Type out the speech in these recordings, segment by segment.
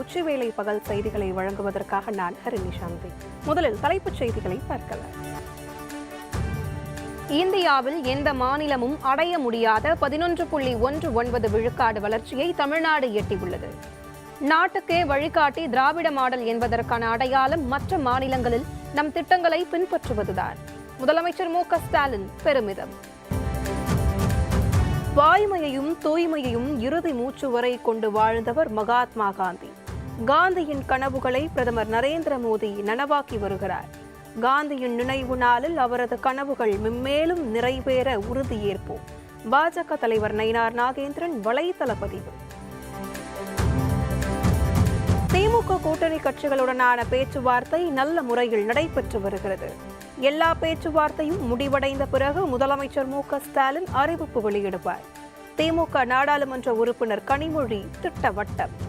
உச்சிவேளை பகல் செய்திகளை வழங்குவதற்காக நான் ஹரிணி சாந்தி. முதலில் தலைப்புச் செய்திகளை பார்க்கலாம். இந்தியாவில் எந்த மாநிலமும் அடைய முடியாத பதினொன்று புள்ளி ஒன்று ஒன்பது விழுக்காடு வளர்ச்சியை தமிழ்நாடு எட்டியுள்ளது. நாட்டுக்கே வழிகாட்டி திராவிட மாடல் என்பதற்கான அடையாளம் மற்ற மாநிலங்களில் நம் திட்டங்களை பின்பற்றுவதுதான். முதலமைச்சர் மு ஸ்டாலின் பெருமிதம். வாய்மையையும் தூய்மையையும் இறுதி மூச்சு வரை கொண்டு வாழ்ந்தவர் மகாத்மா காந்தி. காந்தியின் கனவுகளை பிரதமர் நரேந்திர மோடி நனவாக்கி வருகிறார். காந்தியின் நினைவு நாளில் அவரது கனவுகள் மென்மேலும் நிறைவேற உறுதியேற்போம் பாஜக தலைவர் நயினார் நாகேந்திரன் வலைதள பதிவு. திமுக கூட்டணி கட்சிகளுடனான பேச்சுவார்த்தை நல்ல முறையில் நடைபெற்று வருகிறது. எல்லா பேச்சுவார்த்தையும் முடிவடைந்த பிறகு முதலமைச்சர் மு க ஸ்டாலின் அறிவிப்பு வெளியிடுவார். திமுக நாடாளுமன்ற உறுப்பினர் கனிமொழி திட்டவட்டம்.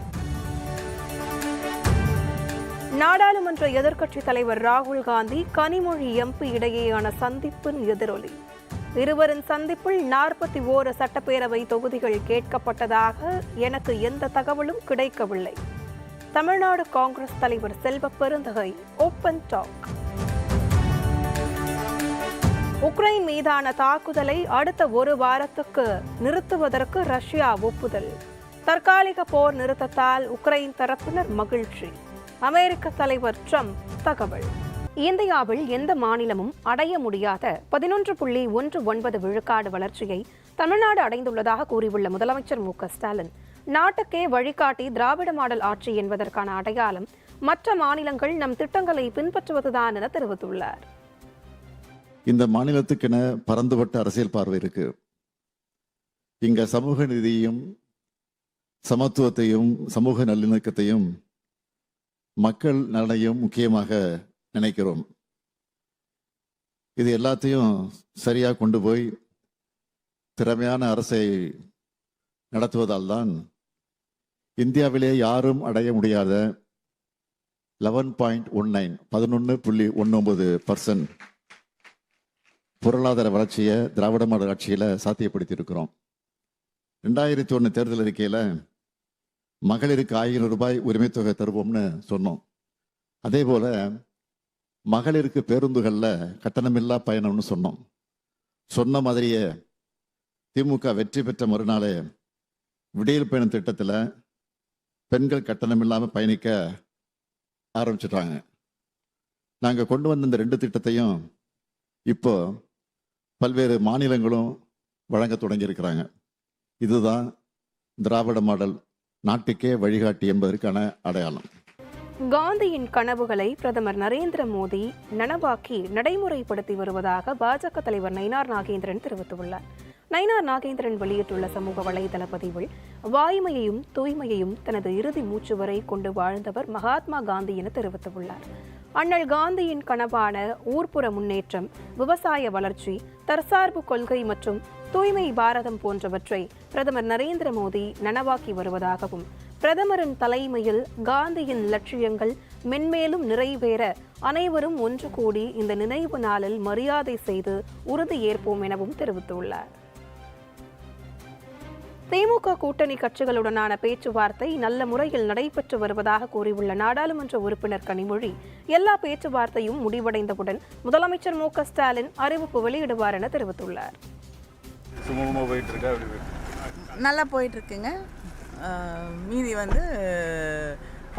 நாடாளுமன்ற எதிர்க்கட்சித் தலைவர் ராகுல் காந்தி கனிமொழி எம்பி இடையேயான சந்திப்பின் எதிரொலி. இருவரின் சந்திப்பில் நாற்பத்தி ஓரு சட்டப்பேரவை தொகுதிகள் கேட்கப்பட்டதாக எனக்கு எந்த தகவலும் கிடைக்கவில்லை. தமிழ்நாடு காங்கிரஸ் தலைவர் Selva Perunthagai open talk Ukraine மீதான தாக்குதலை அடுத்த ஒரு வாரத்துக்கு நிறுத்துவதற்கு ரஷ்யா ஒப்புதல். தற்காலிக போர் நிறுத்தத்தால் உக்ரைன் தரப்பினர் மகிழ்ச்சி. அமெரிக்க தலைவர் ட்ரம்ப் தகவல். இந்தியாவில் எந்த மாநிலமும் அடைய முடியாத பதினொன்று புள்ளி ஒன்று ஒன்பது விழுக்காடு வளர்ச்சியை தமிழ்நாடு அடைந்துள்ளதாக கூறியுள்ள முதலமைச்சர் மு ஸ்டாலின் நாட்டுக்கே வழிகாட்டி திராவிட மாடல் ஆட்சி என்பதற்கான அடையாளம் மற்ற மாநிலங்கள் நம் திட்டங்களை பின்பற்றுவதுதான் என தெரிவித்துள்ளார். இந்த மாநிலத்துக்கென பரந்துபட்ட அரசியல் பார்வை இருக்கு. இங்க சமூக நீதியையும் சமத்துவத்தையும் சமூக நல்லிணக்கத்தையும் மக்கள் நலனையும் முக்கியமாக நினைக்கிறோம். இது எல்லாத்தையும் சரியாக கொண்டு போய் திறமையான அரசை நடத்துவதால் தான் இந்தியாவிலே யாரும் அடைய முடியாத லெவன் பாயிண்ட் ஒன் நைன் பதினொன்று புள்ளி ஒன்பது பர்சன்ட் பொருளாதார வளர்ச்சியை திராவிட மாடல் ஆட்சியில் சாத்தியப்படுத்தி இருக்கிறோம் ரெண்டாயிரத்தி ஒன்று தேர்தல் அறிக்கையில் மகளிருக்கு ஆயிரம் ரூபாய் உரிமைத்தொகை தருவோம்னு சொன்னோம். அதே போல மகளிருக்கு பேருந்துகளில் கட்டணமில்லா பயணம்னு சொன்னோம். சொன்ன மாதிரியே திமுக வெற்றி பெற்ற மறுநாளே விடியல் பயணம் திட்டத்தில் பெண்கள் கட்டணம் இல்லாமல் பயணிக்க ஆரம்பிச்சிட்டாங்க. நாங்கள் கொண்டு வந்த இந்த ரெண்டு திட்டத்தையும் இப்போ பல்வேறு மாநிலங்களும் வழங்க தொடங்கியிருக்கிறாங்க. இதுதான் திராவிட மாடல் நாட்டுக்கே வழிகாட்டி என்பதற்கான அடையாளம். காந்தியின் கனவுகளை பிரதமர் நரேந்திர மோடி நனவாக்கி நடைமுறைப்படுத்தி வருவதாக பாஜக தலைவர் நயினார் நாகேந்திரன் தெரிவித்துள்ளார். நயினார் நாகேந்திரன் வெளியிட்டுள்ள சமூக வலைதள பதிவில் வாய்மையையும் தூய்மையையும் தனது இறுதி மூச்சு வரை கொண்டு வாழ்ந்தவர் மகாத்மா காந்தி என தெரிவித்துள்ளார். அண்ணல் காந்தியின் கனவான ஊர்ப்புற முன்னேற்றம் விவசாய வளர்ச்சி தற்சார்பு கொள்கை மற்றும் தூய்மை பாரதம் போன்றவற்றை பிரதமர் நரேந்திர மோடி நனவாக்கி வருவதாகவும் பிரதமரின் தலைமையில் காந்தியின் லட்சியங்கள் மென்மேலும் நிறைவேற அனைவரும் ஒன்று கூடி இந்த நினைவு நாளில் மரியாதை செய்து உறுதியேற்போம் எனவும் தெரிவித்துள்ளார். திமுக கூட்டணி கட்சிகளுடனான பேச்சுவார்த்தை நல்ல முறையில் நடைபெற்று வருவதாக கூறியுள்ள நாடாளுமன்ற உறுப்பினர் கனிமொழி எல்லா பேச்சுவார்த்தையும் முடிவடைந்தவுடன் முதலமைச்சர் மு க ஸ்டாலின் அறிவிப்பு வெளியிடுவார் என தெரிவித்துள்ளார். நல்லா போயிட்டுருக்குங்க. மீதி வந்து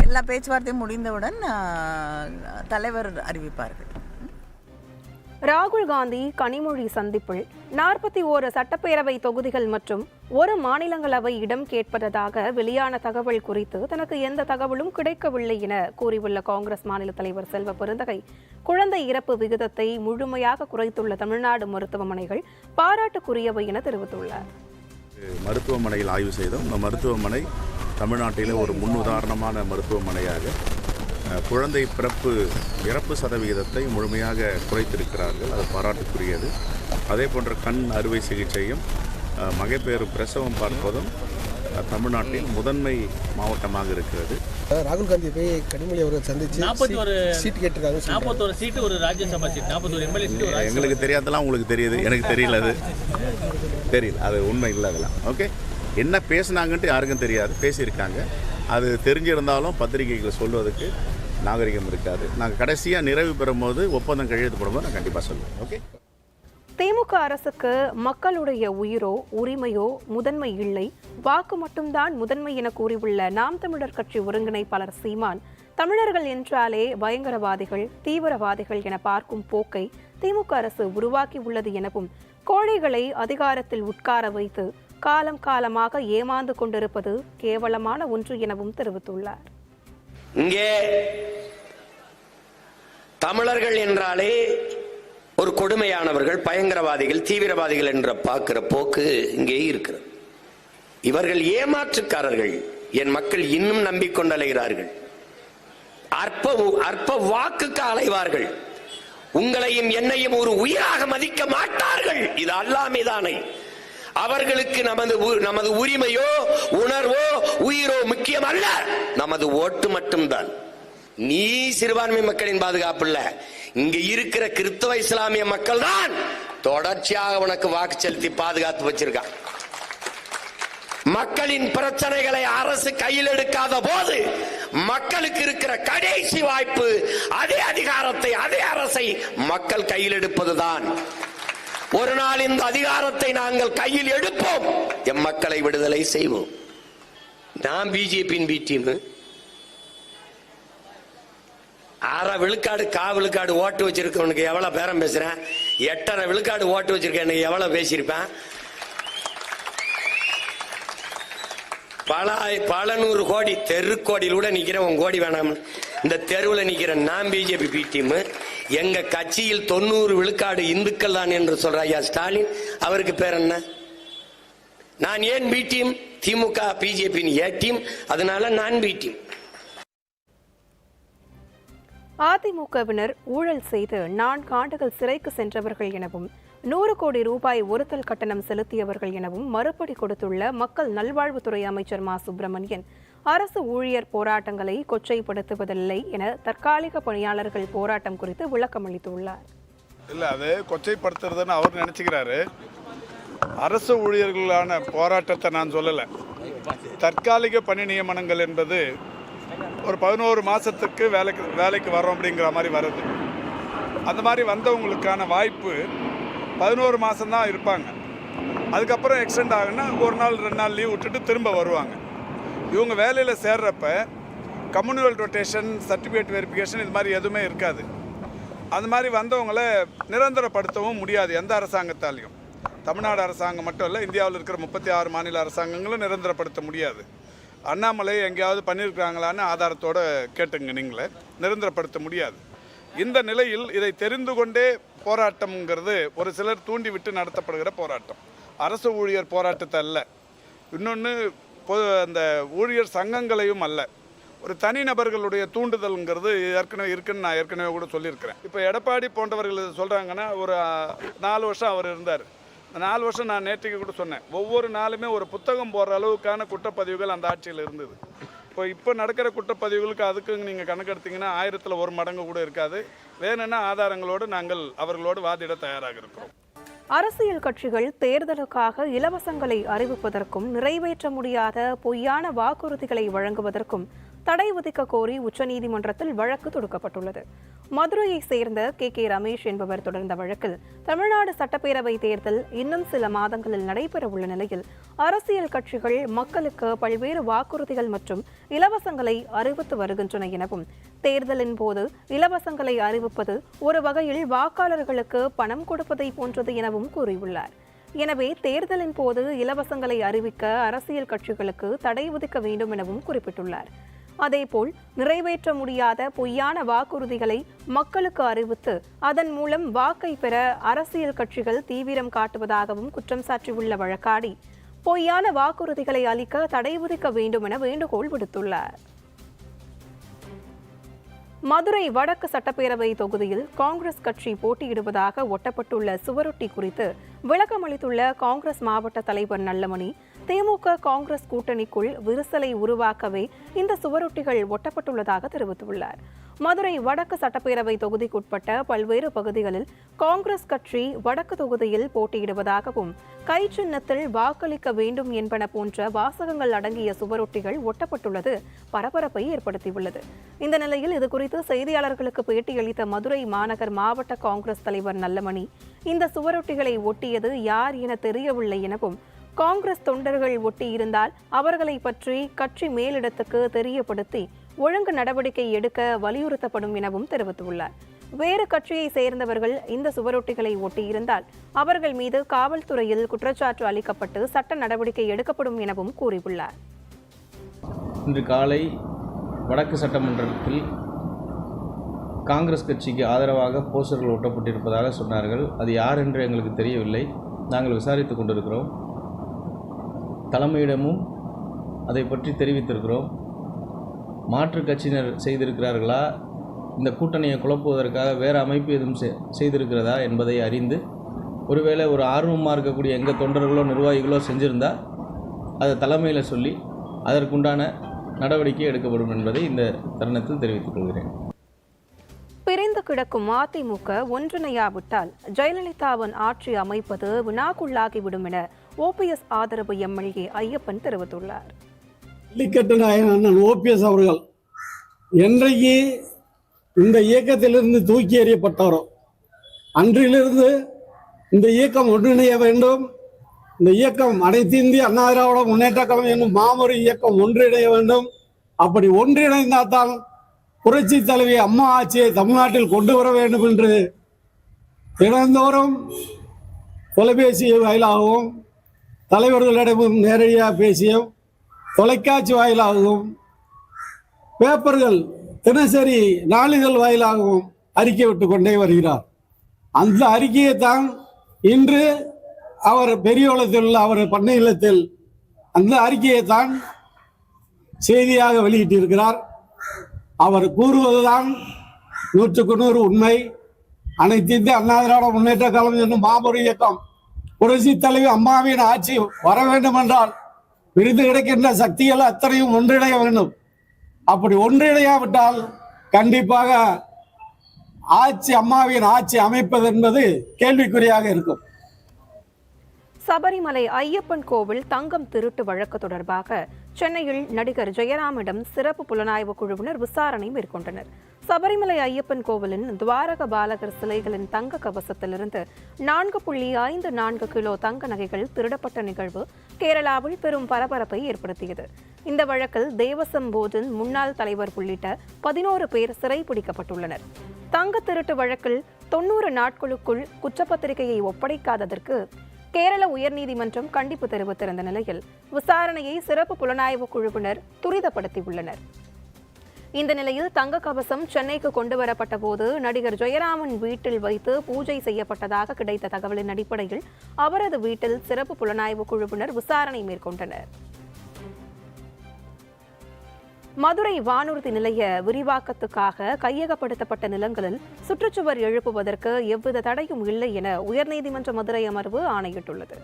எல்லா பேச்சுவார்த்தையும் முடிந்தவுடன் தலைவர் அறிவிப்பார்கள். ராகுல் காந்தி கனிமொழி சந்திப்பில் நாற்பத்தி ஓரு சட்டப்பேரவை தொகுதிகள் மற்றும் ஒரு மாநிலங்களவை இடம் கேட்பதாக வெளியான தகவல் குறித்து தனக்கு எந்த தகவலும் கிடைக்கவில்லை என கூறியுள்ள காங்கிரஸ் மாநில தலைவர் செல்வ பெருந்தகை குழந்தை இறப்பு விகிதத்தை முழுமையாக குறைத்துள்ள தமிழ்நாடு மருத்துவமனைகள் பாராட்டுக்குரியவை என தெரிவித்துள்ளார். மருத்துவமனையில் ஆய்வு செய்தோம். இந்த மருத்துவமனை தமிழ்நாட்டிலே ஒரு முன்னுதாரணமான மருத்துவமனையாக குழந்தை பிறப்பு இறப்பு சதவிகிதத்தை முழுமையாக குறைத்திருக்கிறார்கள். அது பாராட்டுக்குரியது. அதே போன்ற கண் அறுவை சிகிச்சையும் மகப்பேறு பிரசவம் பார்ப்பதும் தமிழ்நாட்டில் முதன்மை மாவட்டமாக இருக்கிறது. ராகுல் காந்தி போய் கனிமொழி அவர்கள் சந்திச்சு நாற்பத்தி ஒரு சீட் கேட்டிருக்காங்க சொல்றாங்க. நாற்பத்தோரு சீட்டு ஒரு ராஜ்யசபா சீட் எம்எல்ஏ சீட்டு ஒரு ராஜ்யசபா எங்களுக்கு தெரியாதெல்லாம் உங்களுக்கு தெரியுது. எனக்கு தெரியல அது. தெரியல. அது உண்மை இல்லை அதெல்லாம். ஓகே? என்ன பேசுனாங்கன்ட்டு யாருக்கும் தெரியாது. பேசியிருக்காங்க. அது தெரிஞ்சிருந்தாலும் பத்திரிகைகள் சொல்வதற்கு நாகரிகம் இருக்காது. நாங்கள் கடைசியாக நிறைவு பெறும்போது ஒப்பந்தம் கையெழுத்து போடும்போது நான் கண்டிப்பாக சொல்லுவேன். ஓகே திமுக அரசுக்கு மக்களுடைய உயிரோ உரிமையோ முதன்மை இல்லை. வாக்கு மட்டும்தான் முதன்மை என கூறியுள்ள நாம் தமிழர் கட்சி ஒருங்கிணைப்பாளர் சீமான் தமிழர்கள் என்றாலே பயங்கரவாதிகள் தீவிரவாதிகள் என பார்க்கும் போக்கை திமுக அரசு உருவாக்கி உள்ளது எனவும் கோழைகளை அதிகாரத்தில் உட்கார வைத்து காலம் காலமாக ஏமாந்து கொண்டிருப்பது கேவலமான ஒன்று எனவும் தெரிவித்துள்ளார். இங்கே தமிழர்கள் என்றாலே ஒரு கொடுமையானவர்கள் பயங்கரவாதிகள் தீவிரவாதிகள் என்ற பார்க்கிற போக்கு இங்கே இருக்கிறது. இவர்கள் ஏமாற்றுக்காரர்கள். என் மக்கள் இன்னும் நம்பிக்கொண்டு அலைகிறார்கள். அற்ப அற்ப வாக்குக்கு அலைவார்கள். உங்களையும் என்னையும் ஒரு உயிராக மதிக்க மாட்டார்கள். இது அல்லாமைதானே. அவர்களுக்கு நமது நமது உரிமையோ உணர்வோ உயிரோ முக்கியம் அல்ல நமது ஓட்டு மட்டும்தான். நீ சிறுபான்மை மக்களின் பாதுகாப்பு இல்ல. இங்க இருக்கிற கிறிஸ்தவ இஸ்லாமிய மக்கள் தான் தொடர்ச்சியாக உனக்கு வாக்கு செலுத்தி பாதுகாத்து வச்சிருக்கான் மக்களின் பிரச்சனைகளை அரசு கையில் எடுக்காத போது மக்களுக்கு இருக்கிற கடைசி வாய்ப்பு அதே அதிகாரத்தை அதே அரசை மக்கள் கையில் எடுப்பதுதான். ஒரு நாள் இந்த அதிகாரத்தை நாங்கள் கையில் எடுப்போம். எம் மக்களை விடுதலை செய்வோம். நான் பிஜேபியின் பி டீம் அரை விழுக்காடு கா விழுக்காடு ஓட்டு வச்சிருக்கவனுக்கு எவ்வளவு பேரம் பேசுறேன்? எட்டரை விழுக்காடு ஓட்டு வச்சிருக்கேன் எவ்வளவு பேசியிருப்பேன்? பல பல நூறு கோடி தெரு கோடியில் கூட நிக்கிறேன் உன் கோடி வேணாம். இந்த தெருவில் நிக்கிற நான் பிஜேபி பி டீம் எங்க கட்சியில் தொண்ணூறு விழுக்காடு இந்துக்கள் தான் என்று சொல்ற ஐயா ஸ்டாலின் அவருக்கு பேர் என்ன? நான் ஏன் B team DMK BJP A team அதனால நான் பி டீம் அதிமுகவினர் ஊழல் செய்து நான்கு ஆண்டுகள் சிறைக்கு சென்றவர்கள் எனவும் நூறு கோடி ரூபாய் ஒருத்தல் கட்டணம் செலுத்தியவர்கள் எனவும் மறுபடி கொடுத்துள்ள மக்கள் நல்வாழ்வுத்துறை அமைச்சர் மா. சுப்பிரமணியன். அரசு ஊழியர் போராட்டங்களை கொச்சைப்படுத்துவதில்லை என தற்காலிக பணியாளர்கள் போராட்டம் குறித்து விளக்கம் அளித்துள்ளார். இல்லை அது கொச்சைப்படுத்துறதுன்னு அவர் நினச்சிக்கிறாரு. அரசு ஊழியர்களான போராட்டத்தை நான் சொல்லலை. தற்காலிக பணி நியமனங்கள் என்பது ஒரு பதினோரு மாதத்துக்கு வேலைக்கு வேலைக்கு வரோம் அப்படிங்கிற மாதிரி வருது. அந்த மாதிரி வந்தவங்களுக்கான வாய்ப்பு பதினோரு மாதம்தான் இருப்பாங்க. அதுக்கப்புறம் எக்ஸ்டெண்ட் ஆகுன்னா ஒரு நாள் ரெண்டு நாள் லீவ் விட்டுட்டு திரும்ப வருவாங்க. இவங்க வேலையில் சேர்றப்ப கம்யூனிவல் ரொட்டேஷன் சர்டிஃபிகேட் வெரிஃபிகேஷன் இது மாதிரி எதுவுமே இருக்காது. அந்த மாதிரி வந்தவங்கள நிரந்தரப்படுத்தவும் முடியாது எந்த அரசாங்கத்தாலையும். தமிழ்நாடு அரசாங்கம் மட்டும் இல்லை இந்தியாவில் இருக்கிற முப்பத்தி ஆறு மாநில அரசாங்கங்களும் நிரந்தரப்படுத்த முடியாது. அண்ணாமலை எங்கேயாவது பண்ணியிருக்கிறாங்களான்னு ஆதாரத்தோடு கேட்டுங்க நீங்களே. நிரந்தரப்படுத்த முடியாது. இந்த நிலையில் இதை தெரிந்து கொண்டே போராட்டம்ங்கிறது ஒரு சிலர் தூண்டி விட்டு நடத்தப்படுகிற போராட்டம். அரசு ஊழியர் போராட்டத்தை அல்ல இன்னொன்று பொது அந்த ஊழியர் சங்கங்களையும் அல்ல. ஒரு தனிநபர்களுடைய தூண்டுதல்ங்கிறது ஏற்கனவே இருக்குன்னு நான் ஏற்கனவே கூட சொல்லியிருக்கிறேன். இப்போ எடப்பாடி போன்றவர்கள் சொல்கிறாங்கன்னா ஒரு நாலு வருஷம் அவர் இருந்தார். இந்த நாலு வருஷம் நான் நேற்றுக்கு கூட சொன்னேன். ஒவ்வொரு நாளுமே ஒரு புத்தகம் போடுற அளவுக்கான குற்றப்பதிவுகள் அந்த ஆட்சியில் இருந்தது. இப்போ இப்போ நடக்கிற குற்றப்பதிவுகளுக்கு அதுக்கு நீங்கள் கணக்கெடுத்தீங்கன்னா ஆயிரத்தில் ஒரு மடங்கு கூட இருக்காது. வேணும்னா ஆதாரங்களோடு நாங்கள் அவர்களோடு வாதிட தயாராக இருக்கிறோம். அரசியல் கட்சிகள் தேர்தலுக்காக இலவசங்களை அறிவிப்பதற்கும் நிறைவேற்ற முடியாத பொய்யான வாக்குறுதிகளை வழங்குவதற்கும் தடை விதிக்க கோரி உச்சநீதிமன்றத்தில் வழக்கு தொடுக்கப்பட்டுள்ளது. மதுரையை சேர்ந்த கே கே ரமேஷ் என்பவர் தொடர்ந்த வழக்கில் தமிழ்நாடு சட்டப்பேரவை தேர்தல் இன்னும் சில மாதங்களில் நடைபெறவுள்ள நிலையில் அரசியல் கட்சிகள் மக்களுக்கு பல்வேறு வாக்குறுதிகள் மற்றும் இலவசங்களை அறிவித்து வருகின்றன எனவும் தேர்தலின் போது இலவசங்களை அறிவிப்பது ஒரு வகையில் வாக்காளர்களுக்கு பணம் கொடுப்பதை போன்றது எனவும் கூறியுள்ளார். எனவே தேர்தலின் போது இலவசங்களை அறிவிக்க அரசியல் கட்சிகளுக்கு தடை விதிக்க வேண்டும் எனவும் குறிப்பிட்டுள்ளார். அதேபோல் நிறைவேற்ற முடியாத பொய்யான வாக்குறுதிகளை மக்களுக்கு அறிவித்து அதன் மூலம் வாக்கை பெற அரசியல் கட்சிகள் தீவிரம் காட்டுவதாகவும் குற்றம் சாட்டியுள்ள வழக்காடி. பொய்யான வாக்குறுதிகளை அளிக்க தடை விதிக்க வேண்டும் என வேண்டுகோள் விடுத்துள்ளார். மதுரை வடக்கு சட்டப்பேரவை தொகுதியில் காங்கிரஸ் கட்சி போட்டியிடுவதாக ஒட்டப்பட்டுள்ள சுவரொட்டி குறித்து விளக்கம் அளித்துள்ள காங்கிரஸ் மாவட்ட தலைவர் நல்லமணி திமுக காங்கிரஸ் கூட்டணிக்குள் விரிசலை உருவாக்கவே இந்த சுவரொட்டிகள் ஒட்டப்பட்டுள்ளதாக தெரிவித்துள்ளார். மதுரை வடக்கு சட்டப்பேரவை தொகுதிக்குட்பட்ட பல்வேறு பகுதிகளில் காங்கிரஸ் கட்சி வடக்கு தொகுதியில் போட்டியிடுவதாகவும் கை சின்னத்தில் வாக்களிக்க வேண்டும் என்பன போன்ற வாசகங்கள் அடங்கிய சுவரொட்டிகள் ஒட்டப்பட்டுள்ளது பரபரப்பை ஏற்படுத்தியுள்ளது. இந்த நிலையில் இதுகுறித்து செய்தியாளர்களுக்கு பேட்டியளித்த மதுரை மாநகர் மாவட்ட காங்கிரஸ் தலைவர் நல்லமணி இந்த சுவரொட்டிகளை ஒட்டியது யார் என தெரியவில்லை எனவும் காங்கிரஸ் தொண்டர்கள் ஒட்டியிருந்தால் அவர்களை பற்றி கட்சி மேலிடத்துக்கு தெரியப்படுத்தி ஒழுங்கு நடவடிக்கை எடுக்க வலியுறுத்தப்படும் எனவும் தெரிவித்துள்ளார். வேறு கட்சியை சேர்ந்தவர்கள் இந்த சுவரொட்டிகளை ஒட்டியிருந்தால் அவர்கள் மீது காவல்துறையில் குற்றச்சாட்டு அளிக்கப்பட்டு சட்ட நடவடிக்கை எடுக்கப்படும் எனவும் கூறியுள்ளார். இன்று காலை வடக்கு சட்டமன்றத்தில் காங்கிரஸ் கட்சிக்கு ஆதரவாக போஸ்டர்கள் ஒட்டப்பட்டிருப்பதாக சொன்னார்கள். அது யார் என்று எங்களுக்கு தெரியவில்லை. நாங்கள் விசாரித்துக் கொண்டிருக்கிறோம். தலைமையிடமும் அதை பற்றி தெரிவித்திருக்கிறோம். மாற்றுக் கட்சியினர் செய்திருக்கிறார்களா? இந்த கூட்டணியை குழப்புவதற்காக வேறு அமைப்பு எதுவும் செ- செய்திருக்கிறதா என்பதை அறிந்து ஒருவேளை ஒரு ஆர்வமாக இருக்கக்கூடிய எங்கள் தொண்டர்களோ நிர்வாகிகளோ செஞ்சுருந்தால் அதை தலைமையில் சொல்லி அதற்குண்டான நடவடிக்கை எடுக்கப்படும் என்பதை இந்த தருணத்தில் தெரிவித்துக் கொள்கிறேன். பிரிந்து கிடக்கும் அதிமுக ஒன்றிணையாவிட்டால் ஜெயலலிதாவின் ஆட்சி அமைப்பது வினாக்குள்ளாகிவிடும் என ஓபிஎஸ் ஆதரவு எம்எல்ஏ ஐயப்பன் தெரிவித்துள்ளார். ஜல்லிக்கட்டு நாயன் அண்ணன் ஓபிஎஸ் அவர்கள் என்றைக்கு இந்த இயக்கத்திலிருந்து தூக்கி எறியப்பட்டாரோ அன்றிலிருந்து இந்த இயக்கம் ஒன்றிணைய வேண்டும். இந்த இயக்கம் அனைத்து இந்திய அண்ணா திராவிட முன்னேற்ற கழகம் என்னும் மாமொரு இயக்கம் ஒன்றிணைய வேண்டும். அப்படி ஒன்றிணைந்தால்தான் புரட்சி தலைவி அம்மா ஆட்சியை தமிழ்நாட்டில் கொண்டு வர வேண்டும் என்று தினந்தோறும் தொலைபேசி வாயிலாகவும் தலைவர்களிடமும் நேரடியாக பேசியும் தொலைக்காட்சி வாயிலாகவும் பேப்பர்கள் தினசரி நாளிதழ் வாயிலாகவும் அறிக்கை விட்டு கொண்டே வருகிறார். அந்த அறிக்கையை தான் இன்று அவர் பெரியோளத்தில் உள்ள அவர் பண்ணை இல்லத்தில் அந்த அறிக்கையை தான் செய்தியாக வெளியிட்டிருக்கிறார். அவர் கூறுவதுதான் நூற்றுக்கு நூறு உண்மை. அனைத்து இந்திய அண்ணா திராவிட முன்னேற்ற கழகம் என்னும் மாபெரும் இயக்கம் புரட்சி தலைவி அம்மாவின் ஆட்சி வர வேண்டும் என்றால் விருது கிடைக்கின்ற சக்திகள் அத்தனையும் ஒன்றிணைய வேண்டும். அப்படி ஒன்றிணையாவிட்டால் கண்டிப்பாக ஆட்சி அம்மாவின் ஆட்சி அமைப்பது என்பது கேள்விக்குறியாக இருக்கும். சபரிமலை ஐயப்பன் கோவில் தங்கம் திருட்டு வழக்கு தொடர்பாக சென்னையில் நடிகர் ஜெயராமிடம் சிறப்பு புலனாய்வு குழுவினர் விசாரணை மேற்கொண்டனர். சபரிமலை ஐயப்பன் கோவிலின் துவாரக பாலகர் சிலைகளின் தங்க கவசத்திலிருந்து நான்கு புள்ளி ஐந்து நான்கு கிலோ தங்க நகைகள் திருடப்பட்ட நிகழ்வு கேரளாவில் பெரும் பரபரப்பை ஏற்படுத்தியது. இந்த வழக்கில் தேவசம் போஜன் முன்னாள் தலைவர் உள்ளிட்ட பதினோரு பேர் சிறைபிடிக்கப்பட்டுள்ளனர். தங்க திருட்டு வழக்கில் தொன்னூறு நாட்களுக்குள் குற்றப்பத்திரிகையை ஒப்படைக்காததற்கு கேரள உயர்நீதிமன்றம் கண்டிப்பு தெரிவித்திருந்த நிலையில் விசாரணையை சிறப்பு புலனாய்வு குழுவினர் துரிதப்படுத்தியுள்ளனர். இந்த நிலையில் தங்க கவசம் சென்னைக்கு கொண்டு வரப்பட்ட போது நடிகர் ஜெயராமன் வீட்டில் வைத்து பூஜை செய்யப்பட்டதாக கிடைத்த தகவலின் அடிப்படையில் அவரது வீட்டில் சிறப்பு புலனாய்வு குழுவினர் விசாரணை மேற்கொண்டனர். மதுரை வானூர்தி நிலைய விரிவாக்கத்துக்காக கையகப்படுத்தப்பட்ட நிலங்களில் சுற்றுச்சுவர் எழுப்புவதற்கு எவ்வித தடையும் இல்லை என உயர்நீதிமன்ற மதுரை அமர்வு ஆணையிட்டுள்ளது.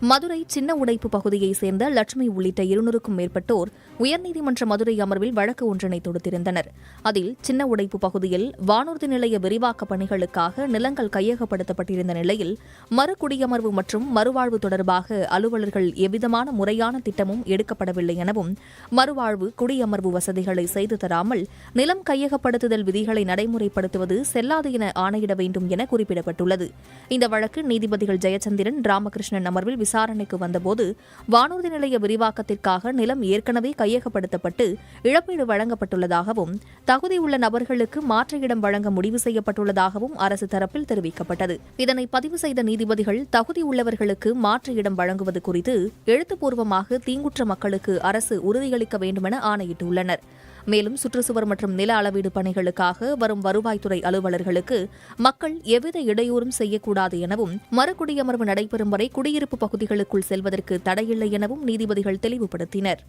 மதுரை சின்ன உடைப்பு பகுதியைச் சேர்ந்த லட்சுமி உள்ளிட்ட இருநூறுக்கும் மேற்பட்டோர் உயர்நீதிமன்ற மதுரை அமர்வில் வழக்கு ஒன்றினை தொடுத்திருந்தனர். அதில் சின்ன உடைப்பு பகுதியில் வானூர்தி நிலைய விரிவாக்க பணிகளுக்காக நிலங்கள் கையகப்படுத்தப்பட்டிருந்த நிலையில் மறுகுடியமர்வு மற்றும் மறுவாழ்வு தொடர்பாக அலுவலர்கள் எவ்விதமான முறையான திட்டமும் எடுக்கப்படவில்லை எனவும் மறுவாழ்வு குடியமர்வு வசதிகளை செய்து தராமல் நிலம் கையகப்படுத்துதல் விதிகளை நடைமுறைப்படுத்துவது செல்லாது என ஆணையிட வேண்டும் என குறிப்பிடப்பட்டுள்ளது. இந்த வழக்கு நீதிபதிகள் ஜெயச்சந்திரன் ராமகிருஷ்ணன் அமர்வில் விசாரணைக்கு வந்தபோது வானூர்தி நிலைய விரிவாக்கத்திற்காக நிலம் ஏற்கனவே கையகப்படுத்தப்பட்டு இழப்பீடு வழங்கப்பட்டுள்ளதாகவும் தகுதியுள்ள நபர்களுக்கு மாற்று இடம் வழங்க முடிவு செய்யப்பட்டுள்ளதாகவும் அரசு தரப்பில் தெரிவிக்கப்பட்டது. இதனை பதிவு செய்த நீதிபதிகள் தகுதியுள்ளவர்களுக்கு மாற்று இடம் வழங்குவது குறித்து எழுத்துப்பூர்வமாக தீங்குற்ற மக்களுக்கு அரசு உறுதியளிக்க வேண்டுமென ஆணையிட்டுள்ளனர். மேலும் சுற்றுச்சுவர் மற்றும் நில அளவீடு பணிகளுக்காக வரும் வருவாய்த்துறை அலுவலர்களுக்கு மக்கள் எவ்வித இடையூறும் செய்யக்கூடாது எனவும் மறுகுடியமர்வு நடைபெறும் வரை குடியிருப்பு பகுதிகளுக்குள் செல்வதற்கு தடையில்லை எனவும் நீதிபதிகள் தெளிவுபடுத்தினர்.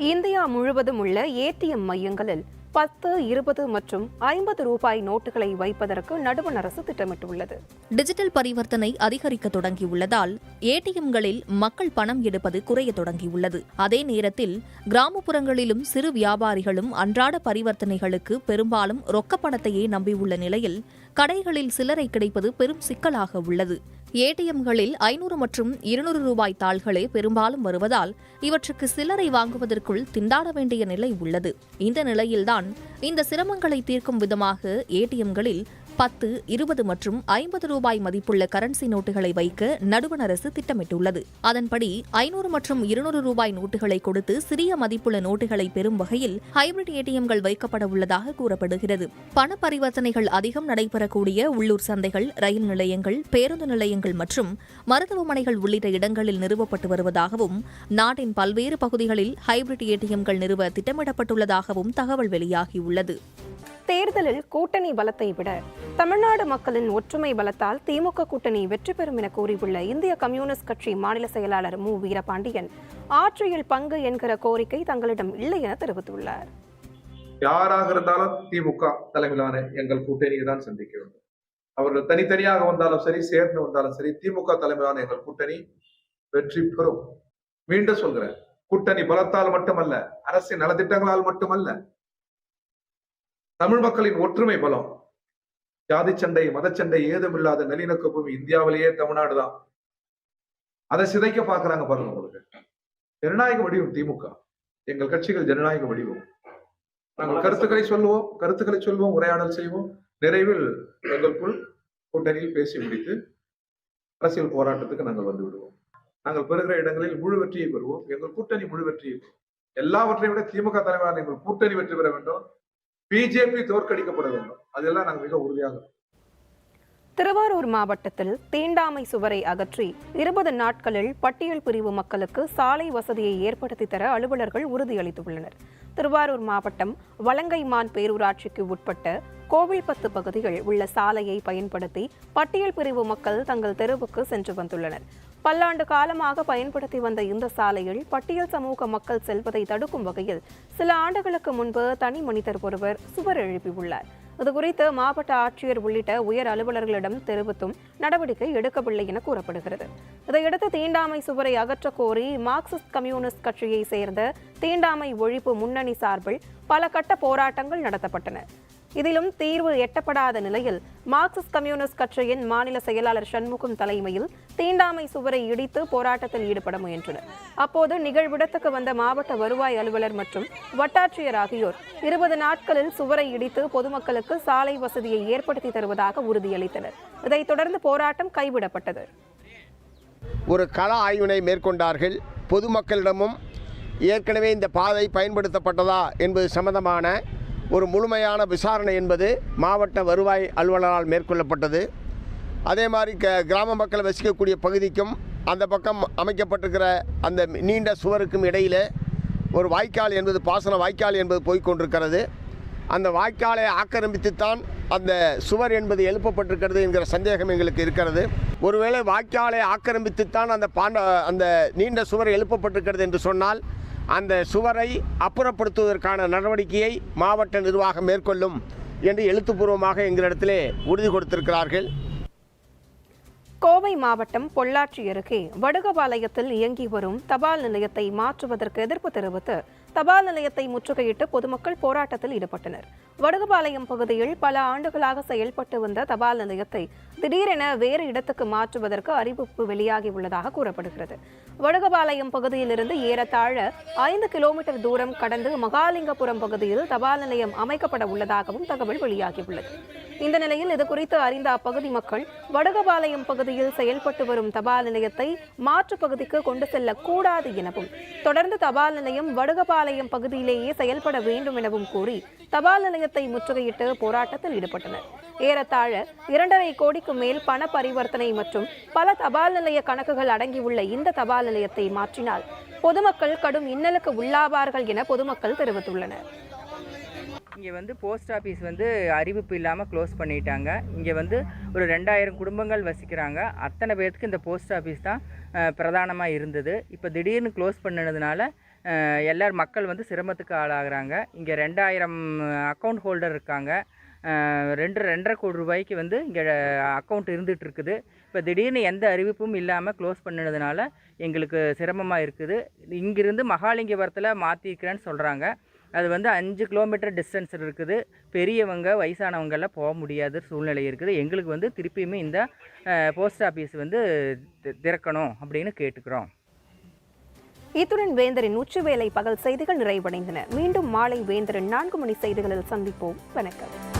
இந்தியா முழுவதும் உள்ள ஏடிஎம் மையங்களில் பத்து இருபது மற்றும் ஐம்பது ரூபாய் நோட்டுகளை வைப்பதற்கு நடுவண் அரசு திட்டமிட்டுள்ளது. டிஜிட்டல் பரிவர்த்தனை அதிகரிக்க தொடங்கியுள்ளதால் ஏடிஎம்களில் மக்கள் பணம் எடுப்பது குறைய தொடங்கியுள்ளது. அதே நேரத்தில் கிராமப்புறங்களிலும் சிறு வியாபாரிகளும் அன்றாட பரிவர்த்தனைகளுக்கு பெரும்பாலும் ரொக்கப்பணத்தையே நம்பியுள்ள நிலையில் கடைகளில் சில்லறை கிடைப்பது பெரும் சிக்கலாக உள்ளது. ஏடிஎம்களில் ஐநூறு மற்றும் இருநூறு ரூபாய் தாள்களே பெரும்பாலும் வருவதால் இவற்றுக்கு சில்லறை வாங்குவதற்குள் திண்டாட வேண்டிய நிலை உள்ளது. இந்த நிலையில்தான் இந்த சிரமங்களை தீர்க்கும் விதமாக ஏடிஎம்களில் பத்து இருபது மற்றும் ஐம்பது ரூபாய் மதிப்புள்ள கரன்சி நோட்டுகளை வைக்க நடுவண் அரசு திட்டமிட்டுள்ளது. அதன்படி ஐநூறு மற்றும் இருநூறு ரூபாய் நோட்டுகளை கொடுத்து சிறிய மதிப்புள்ள நோட்டுகளை பெறும் வகையில் ஹைபிரிட் ஏடிஎம்கள் வைக்கப்பட உள்ளதாக கூறப்படுகிறது. பண பரிவர்த்தனைகள் அதிகம் நடைபெறக்கூடிய உள்ளூர் சந்தைகள் ரயில் நிலையங்கள் பேருந்து நிலையங்கள் மற்றும் மருத்துவமனைகள் உள்ளிட்ட இடங்களில் நிறுவப்பட்டு வருவதாகவும் நாட்டின் பல்வேறு பகுதிகளில் ஹைபிரிட் ஏடிஎம்கள் நிறுவ திட்டமிடப்பட்டுள்ளதாகவும் தகவல் வெளியாகியுள்ளது. தேர்தலில் கூட்டணி பலத்தை விட தமிழ்நாடு மக்களின் ஒற்றுமை பலத்தால் திமுக கூட்டணி வெற்றி பெறும் என கூறியுள்ள இந்திய கம்யூனிஸ்ட் கட்சி மாநில செயலாளர் மு. வீரபாண்டியன் ஆட்சியில் பங்கு என்கிற கோரிக்கை தங்களிடம் இல்லை என தெரிவித்துள்ளார். யாராக இருந்தாலும் திமுக தலைமையிலான எங்கள் கூட்டணியை தான் சந்திக்க வேண்டும். அவர்கள் தனித்தனியாக வந்தாலும் சரி சேர்ந்து வந்தாலும் சரி திமுக தலைமையிலான எங்கள் கூட்டணி வெற்றி பெறும். மீண்டும் சொல்கிறேன் கூட்டணி பலத்தால் மட்டுமல்ல அரசின் நலத்திட்டங்களால் மட்டுமல்ல தமிழ் மக்களின் ஒற்றுமை பலம். ஜாதி சண்டை மதச்சண்டை ஏதுமில்லாத நல்லிணக்க பூமி இந்தியாவிலேயே தமிழ்நாடு தான். அதை சிதைக்க பாக்குறாங்க பாருங்க உங்களுக்கு. ஜனநாயக வடிவம் திமுக. எங்கள் கட்சிகள் ஜனநாயக வடிவம். நாங்கள் கருத்துக்களை சொல்லுவோம் கருத்துக்களை சொல்வோம் உரையாடல் செய்வோம். நிறைவில் எங்களுக்குள் கூட்டணியில் பேசி முடித்து அரசியல் போராட்டத்துக்கு நாங்கள் வந்து விடுவோம். நாங்கள் பெறுகிற இடங்களில் முழு வெற்றியை பெறுவோம். எங்கள் கூட்டணி முழு வெற்றியை பெறும். எல்லாவற்றையும் விட திமுக தலைவரான எங்கள் கூட்டணி வெற்றி பெற வேண்டும். பிஜேபி தோற்கடிக்கப்பட வேண்டும். அதெல்லாம் நாங்கள் மிக உறுதியாக திருவாரூர் மாவட்டத்தில் தீண்டாமை சுவரை அகற்றி இருபது நாட்களில் பட்டியல் பிரிவு மக்களுக்கு சாலை வசதியை ஏற்படுத்தி தர அலுவலர்கள் உறுதியளித்துள்ளனர். திருவாரூர் மாவட்டம் வலங்கைமான் பேரூராட்சிக்கு உட்பட்ட கோவில்பத்து பகுதிகள் உள்ள சாலையை பயன்படுத்தி பட்டியல் பிரிவு மக்கள் தங்கள் தெருவுக்கு சென்று வந்துள்ளனர். பல்லாண்டு காலமாக பயன்படுத்தி வந்த இந்த சாலையில் பட்டியல் சமூக மக்கள் செல்வதை தடுக்கும் வகையில் சில ஆண்டுகளுக்கு முன்பு தனி மனிதர் ஒருவர் சுவர் எழுப்பியுள்ளார். இதுகுறித்து மாவட்ட ஆட்சியர் உள்ளிட்ட உயர் அலுவலர்களிடம் தெரிவித்தும் நடவடிக்கை எடுக்கவில்லை என கூறப்படுகிறது. இதையடுத்து தீண்டாமை சுவரை அகற்ற கோரி மார்க்சிஸ்ட் கம்யூனிஸ்ட் கட்சியை சேர்ந்த தீண்டாமை ஒழிப்பு முன்னணி சார்பில் பல கட்ட போராட்டங்கள் நடத்தப்பட்டன. இதிலும் தீர்வு எட்டப்படாத நிலையில் மார்க்சிஸ்ட் கம்யூனிஸ்ட் கட்சியின் மாநில செயலாளர் சண்முகம் தலைமையில் தீண்டாமை சுவரை இடித்து போராட்டத்தில் ஈடுபட முயன்றனர். அப்போது நிகழ்விடத்துக்கு வந்த மாவட்ட வருவாய் அலுவலர் மற்றும் வட்டாட்சியர் ஆகியோர் இருபது நாட்களில் சுவரை இடித்து பொதுமக்களுக்கு சாலை வசதியை ஏற்படுத்தி தருவதாக உறுதியளித்தனர். இதைத் தொடர்ந்து போராட்டம் கைவிடப்பட்டது. ஒரு கள ஆய்வினை மேற்கொண்டார்கள். பொதுமக்களிடமும் ஏற்கனவே இந்த பாதை பயன்படுத்தப்பட்டதா என்பது சம்பந்தமான ஒரு முழுமையான விசாரணை என்பது மாவட்ட வருவாய் அலுவலரால் மேற்கொள்ளப்பட்டது. அதே மாதிரி க கிராம மக்கள் வசிக்கக்கூடிய பகுதிக்கும் அந்த பக்கம் அமைக்கப்பட்டிருக்கிற அந்த நீண்ட சுவருக்கும் இடையில் ஒரு வாய்க்கால் என்பது பாசன வாய்க்கால் என்பது போய்க்கொண்டிருக்கிறது. அந்த வாய்க்காலை ஆக்கிரமித்துத்தான் அந்த சுவர் என்பது எழுப்பப்பட்டிருக்கிறது என்கிற சந்தேகம் எங்களுக்கு இருக்கிறது. ஒருவேளை வாய்க்காலை ஆக்கிரமித்துத்தான் அந்த பாண்ட அந்த நீண்ட சுவர் எழுப்பப்பட்டிருக்கிறது என்று சொன்னால் அந்த சுவரை அப்புறப்படுத்துவதற்கான நடவடிக்கையை மாவட்ட நிர்வாகம் மேற்கொள்ளும் என்று எழுத்துப்பூர்வமாக எங்களிடத்திலே உறுதி கொடுத்திருக்கிறார்கள். கோவை மாவட்டம் பொள்ளாச்சி அருகே வடுகபாளையத்தில் இயங்கி வரும் தபால் நிலையத்தை மாற்றுவதற்கு எதிர்ப்பு தெரிவித்து தபால் நிலையத்தை முற்றுகையிட்டு பொதுமக்கள் போராட்டத்தில் ஈடுபட்டனர். வடுகபாளையம் பகுதியில் பல ஆண்டுகளாக செயல்பட்டு வந்த தபால் நிலையத்தை திடீரென வேறு இடத்துக்கு மாற்றுவதற்கு அறிவிப்பு வெளியாகி உள்ளதாக கூறப்படுகிறது. வடகபாளையம் பகுதியிலிருந்து ஏறத்தாழ ஐந்து கிலோமீட்டர் தூரம் கடந்து மகாலிங்கபுரம் பகுதியில் தபால் நிலையம் அமைக்கப்பட உள்ளதாகவும் தகவல் வெளியாகியுள்ளது. இந்த நிலையில் இது குறித்து அறிந்த அப்பகுதி மக்கள் வடகபாளையம் பகுதியில் செயல்பட்டு வரும் தபால் நிலையத்தை மாற்று பகுதிக்கு கொண்டு செல்லக்கூடாது எனவும் தொடர்ந்து தபால் நிலையம் வடகபாளையம் பகுதியிலேயே செயல்பட வேண்டும் எனவும் கூறி தபால் நிலையத்தை முற்றுகையிட்டு போராட்டத்தில் ஈடுபட்டனர். ஏறத்தாழ இரண்டரை கோடிக்கு மேல் பண பரிவர்த்தனை மற்றும் பல தபால் நிலைய கணக்குகள் அடங்கியுள்ள இந்த தபால் நிலையத்தை மாற்றினால் பொதுமக்கள் கடும் இன்னலுக்கு உள்ளாவார்கள் என பொதுமக்கள் தெரிவித்துள்ளனர். இங்கே வந்து போஸ்ட் ஆஃபீஸ் வந்து அறிவிப்பு இல்லாமல் க்ளோஸ் பண்ணிட்டாங்க. இங்கே வந்து ஒரு ரெண்டாயிரம் குடும்பங்கள் வசிக்கிறாங்க. அத்தனை பேர்த்துக்கு இந்த போஸ்ட் ஆஃபீஸ் தான் பிரதானமாக இருந்தது. இப்போ திடீர்னு க்ளோஸ் பண்ணினதுனால எல்லார் மக்கள் வந்து சிரமத்துக்கு ஆளாகிறாங்க. இங்கே ரெண்டாயிரம் அக்கௌண்ட் ஹோல்டர் இருக்காங்க. ரெண்டு ரெண்டரை கோடி ரூபாய்க்கு வந்து இங்கே அக்கௌண்ட் இருந்துகிட்டு இருக்குது இப்போ திடீர்னு எந்த அறிவிப்பும் இல்லாமல் க்ளோஸ் பண்ணினதுனால எங்களுக்கு சிரமமாக இருக்குது. இங்கிருந்து மகாலிங்கபுரத்தில் மாற்றிக்கிறேன்னு சொல்கிறாங்க அது வந்து அஞ்சு கிலோமீட்டர் டிஸ்டன்ஸ் இருக்குது. பெரியவங்க வயசானவங்கெல்லாம் போக முடியாத சூழ்நிலை இருக்குது. எங்களுக்கு வந்து திருப்பியுமே இந்த போஸ்ட் ஆஃபீஸ் வந்து தி- திறக்கணும் அப்படின்னு கேட்டுக்கிறோம். இத்துடன் வேந்தரின் உச்சுவேளை பகல் செய்திகள் நிறைவடைந்தன. மீண்டும் மாலை வேந்தரின் நான்கு மணி செய்திகளில் சந்திப்போம். வணக்கம்.